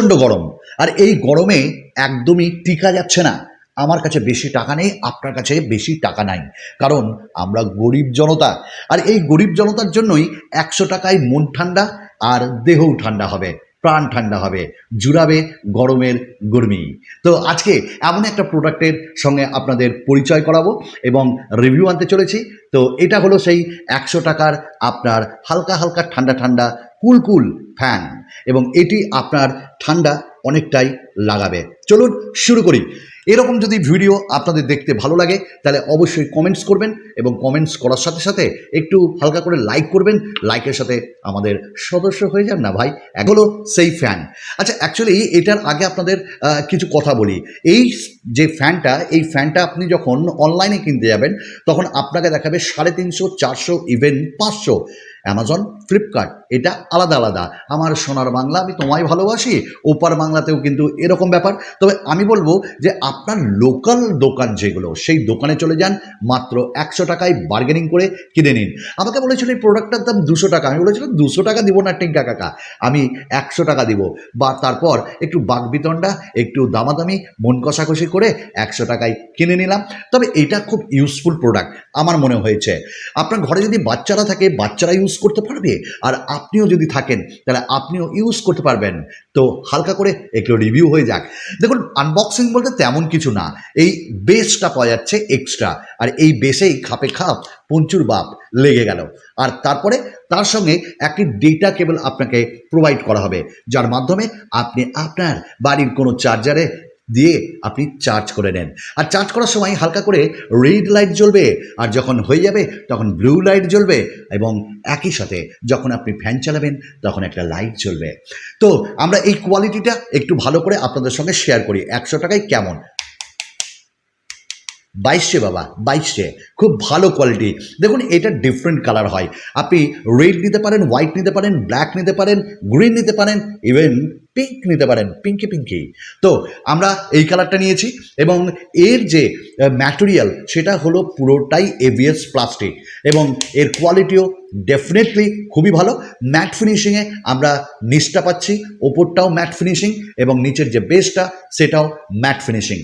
প্রচণ্ড গরম। আর এই গরমে একদমই টিকা যাচ্ছে না। আমার কাছে বেশি টাকা নেই, আপনার কাছে বেশি টাকা নাই। কারণ আমরা গরিব জনতা। আর এই গরিব জনতার জন্যই একশো টাকায় মন ঠান্ডা আর দেহও ঠান্ডা হবে, প্রাণ ঠান্ডা হবে। জুড়াবে গরমের গরমি। তো আজকে এমন একটা প্রোডাক্টের সঙ্গে আপনাদের পরিচয় করাবো এবং রিভিউ আনতে চলেছি। তো এটা হলো সেই একশো টাকার আপনার হালকা হালকা ঠান্ডা ঠান্ডা কুল কুল ফ্যান। এবং এটি আপনার ঠান্ডা অনেকটাই লাগাবে। চলুন শুরু করি। এরকম যদি ভিডিও আপনাদের দেখতে ভালো লাগে, তাহলে অবশ্যই কমেন্টস করবেন এবং কমেন্টস করার সাথে সাথে একটু হালকা করে লাইক করবেন। লাইকের সাথে আমাদের সদস্য হয়ে যান না ভাই এগুলো সেই ফ্যান। আচ্ছা অ্যাকচুয়ালি এটার আগে আপনাদের কিছু কথা বলি। এই যে ফ্যানটা, এই ফ্যানটা আপনি যখন অনলাইনে কিনতে যাবেন, তখন আপনাকে দেখাবে সাড়ে তিনশো, চারশো ইভেন পাঁচশো। অ্যামাজন ফ্লিপকার্ট এটা আলাদা আলাদা। আমার সোনার বাংলা আমি তোমায় ভালোবাসি, ওপার বাংলাতেও কিন্তু এরকম ব্যাপার। তবে আমি বলব যে আপনার লোকাল দোকান যেগুলো, সেই দোকানে চলে যান, মাত্র একশো টাকায় বার্গেনিং করে কিনে নিন। আমাকে বলেছিল এই প্রোডাক্টটার দাম দুশো টাকা। আমি বলেছিলাম দুশো টাকা দিব না, টিঙ্কা কাকা। আমি একশো টাকা দিব। বা তারপর একটু বাঘ বাগবিতণ্ডা একটু দামাদামি, মন কষাকষি করে একশো টাকায় কিনে নিলাম। তবে এটা খুব ইউজফুল প্রোডাক্ট আমার মনে হয়েছে। আপনার ঘরে যদি বাচ্চারা থাকে, বাচ্চারা ইউজ করতে পারবে। আর আপনিও যদি থাকেন, তাহলে আপনিও ইউজ করতে পারবেন। তো হালকা করে একটু রিভিউ হয়ে যাক। দেখুন আনবক্সিং বলতে তেমন কিছু না। এই বেসটা পাওয়া যাচ্ছে এক্সট্রা আর এই বেসেই খাপে খাপ, পঞ্চুর বাপ লেগে গেল। আর তারপরে তার সঙ্গে একটি ডেটা কেবল আপনাকে প্রোভাইড করা হবে। যার মাধ্যমে আপনি আপনার বাড়ির কোনো চার্জারে দিয়ে আপনি চার্জ করে নেন। আর চার্জ করার সময় হালকা করে রেড লাইট জ্বলবে, আর যখন হয়ে যাবে তখন ব্লু লাইট জ্বলবে এবং একই সাথে যখন আপনি ফ্যান চালাবেন তখন একটা লাইট জ্বলবে। তো আমরা এই কোয়ালিটিটা একটু ভালো করে আপনাদের সঙ্গে শেয়ার করি। একশো টাকায় কেমন? বাইশে বাবা, বাইশে খুব ভালো কোয়ালিটি দেখুন, এটা ডিফারেন্ট কালার হয়। আপনি রেড নিতে পারেন হোয়াইট নিতে পারেন ব্ল্যাক নিতে পারেন গ্রিন নিতে পারেন ইভেন পিঙ্ক নিতে পারেন পিঙ্কি পিঙ্কি তো আমরা এই কালারটা নিয়েছি এবং এর যে ম্যাটেরিয়াল সেটা হলো পুরোটাই এভিএস প্লাস্টিক এবং এর কোয়ালিটিও ডেফিনেটলি খুবই ভালো। ম্যাট ফিনিশিংয়ে আমরা নিচটা পাচ্ছি, ওপরটাও ম্যাট ফিনিশিং এবং নিচের যে বেসটা সেটাও ম্যাট ফিনিশিং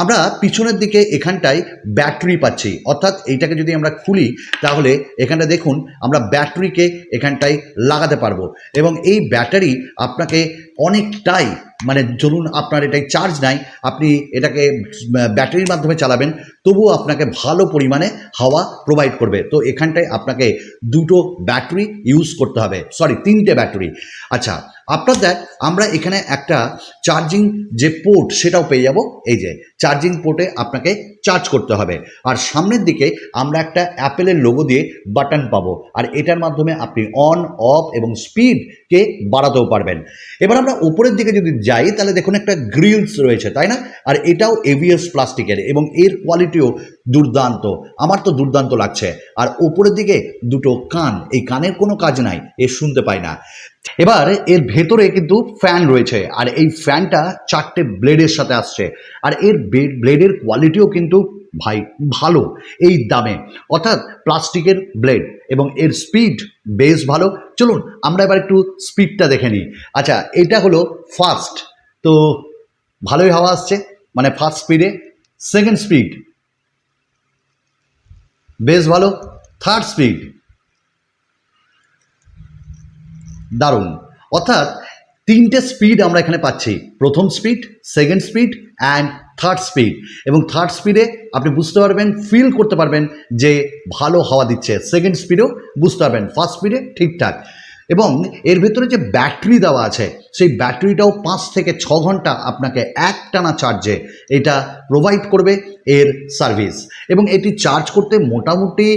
আমরা পিছনের দিকে এখানটায় ব্যাটারি পাচ্ছি, অর্থাৎ এইটাকে যদি আমরা খুলি তাহলে এখানটা দেখুন, আমরা ব্যাটারিকে এখানটায় লাগাতে পারব এবং এই ব্যাটারি আপনাকে অনেকটাই মানে ধরুন আপনার এটাই চার্জ নাই, আপনি এটাকে ব্যাটারির মাধ্যমে চালাবেন, তবুও আপনাকে ভালো পরিমাণে হাওয়া প্রোভাইড করবে। তো এখানটায় আপনাকে দুটো ব্যাটারি ইউজ করতে হবে। সরি তিনটে ব্যাটারি আচ্ছা আপনার দেখ, আমরা এখানে একটা চার্জিং যে পোর্ট সেটাও পেয়ে যাব, এই যে চার্জিং পোর্টে আপনাকে চার্জ করতে হবে। আর সামনের দিকে আমরা একটা অ্যাপেলের লোগো দিয়ে বাটন পাবো। আর এটার মাধ্যমে আপনি অন অফ এবং স্পিডকে বাড়াতেও পারবেন। এবার আমরা উপরের দিকে যদি যাই তাহলে দেখুন একটা গ্রিলস রয়েছে, তাই না? আর এটাও এভিএস প্লাস্টিকের এবং এর কোয়ালিটিও দুর্দান্ত, আমার তো দুর্দান্ত লাগছে। আর ওপরের দিকে দুটো কান, এই কানের কোনো কাজ নাই, এ শুনতে পায় না। এবার এর ভেতরে কিন্তু ফ্যান রয়েছে, আর এই ফ্যানটা চারটে ব্লেডের সাথে আসছে, আর এর ব্লেডের কোয়ালিটিও কিন্তু ভাই, ভালো, এই দামে। অর্থাৎ প্লাস্টিকের ব্লেড এবং এর স্পিড বেশ ভালো। চলুন, আমরা এবার একটু স্পিডটা দেখে নিই। আচ্ছা এটা হলো ফার্স্ট তো ভালোই হাওয়া আসছে মানে ফার্স্ট স্পিডে সেকেন্ড স্পিড বেশ ভালো। থার্ড স্পিড দারুণ। অর্থাৎ তিনটে স্পিড আমরা এখানে পাচ্ছি। প্রথম speed second speed and third speed এবং থার্ড স্পিডে আপনি বুঝতে পারবেন ফিল করতে পারবেন যে ভালো হাওয়া দিচ্ছে। সেকেন্ড স্পিডেও বুঝতে পারবেন ফার্স্ট স্পিডে ঠিকঠাক। এবং এর ভেতরে যে ব্যাটারি দেওয়া আছে, সেই ব্যাটারিটাও পাঁচ থেকে ছ ঘণ্টা আপনাকে একটানা চার্জে এটা প্রোভাইড করবে এর সার্ভিস এবং এটি চার্জ করতে মোটামুটি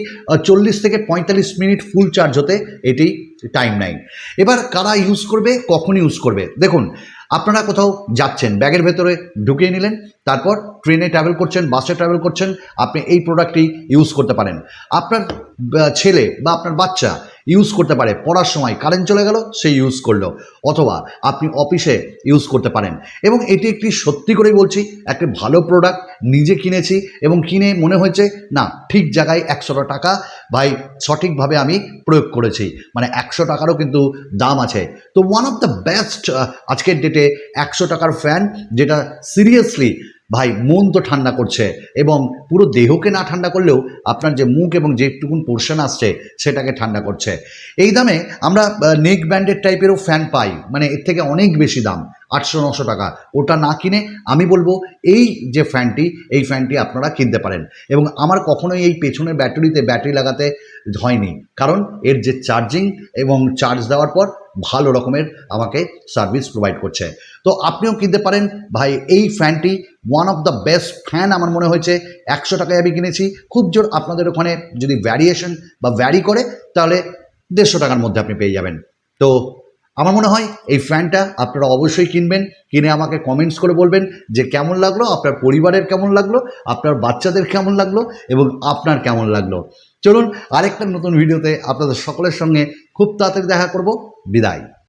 চল্লিশ থেকে পঁয়তাল্লিশ মিনিট ফুল চার্জ হতে এটি টাইম নেয়। এবার কারা ইউজ করবে, কখন ইউজ করবে? দেখুন আপনারা কোথাও যাচ্ছেন, ব্যাগের ভেতরে ঢুকিয়ে নিলেন, তারপর ট্রেনে ট্রাভেল করছেন বাসে ট্রাভেল করছেন, আপনি এই প্রোডাক্টটি ইউজ করতে পারেন। আপনার ছেলে বা আপনার বাচ্চা ইউজ করতে পারে। পড়ার সময় কারেন্ট চলে গেল, সে ইউজ করল। অথবা আপনি অফিসে ইউজ করতে পারেন। এবং এটি একটি সত্যি করেই বলছি, একটি ভালো প্রোডাক্ট নিজে কিনেছি এবং কিনে মনে হয়েছে, না, ঠিক জায়গায় একশোটা টাকা ভাই সঠিকভাবে আমি প্রয়োগ করেছি। মানে একশো টাকারও কিন্তু দাম আছে। তো ওয়ান অফ দ্য বেস্ট আজকের ডেটে একশো টাকার ফ্যান যেটা সিরিয়াসলি ভাই, মন তো ঠান্ডা করছে এবং পুরো দেহকে না ঠান্ডা করলেও আপনার যে মুখ এবং যেটুকুন পোর্শন আসছে সেটাকে ঠান্ডা করছে। এই দামে আমরা নেক ব্যান্ডেড টাইপেরও ফ্যান পাই মানে এর থেকে অনেক বেশি দাম। আটশো নশো টাকা। ওটা না কিনে আমি বলব এই যে ফ্যানটি, এই ফ্যানটি আপনারা কিনতে পারেন। এবং আমার কখনোই এই পেছনের ব্যাটারিতে ব্যাটারি লাগাতে হয়নি। কারণ এর যে চার্জিং এবং চার্জ দেওয়ার পর ভালো রকমের আমাকে সার্ভিস প্রোভাইড করছে। তো আপনিও কিনতে পারেন। ভাই, এই ফ্যানটি one of the best fan আমার মনে হয়েছে। একশো টাকায় আমি কিনেছি। খুব জোর আপনাদের ওখানে যদি ভ্যারিয়েশন বা ভ্যারি করে, তাহলে দেড়শো টাকার মধ্যে আপনি পেয়ে যাবেন। তো আমার মনে হয় এই ফ্যানটা আপনারা অবশ্যই কিনবেন, কিনে আমাকে কমেন্টস করে বলবেন যে কেমন লাগল, আপনার পরিবারের কেমন লাগল, আপনার বাচ্চাদের কেমন লাগল এবং আপনার কেমন লাগল। চলুন আরেকটা নতুন ভিডিওতে আপনাদের সকলের সঙ্গে খুব তাড়াতাড়ি দেখা করব। বিদায়।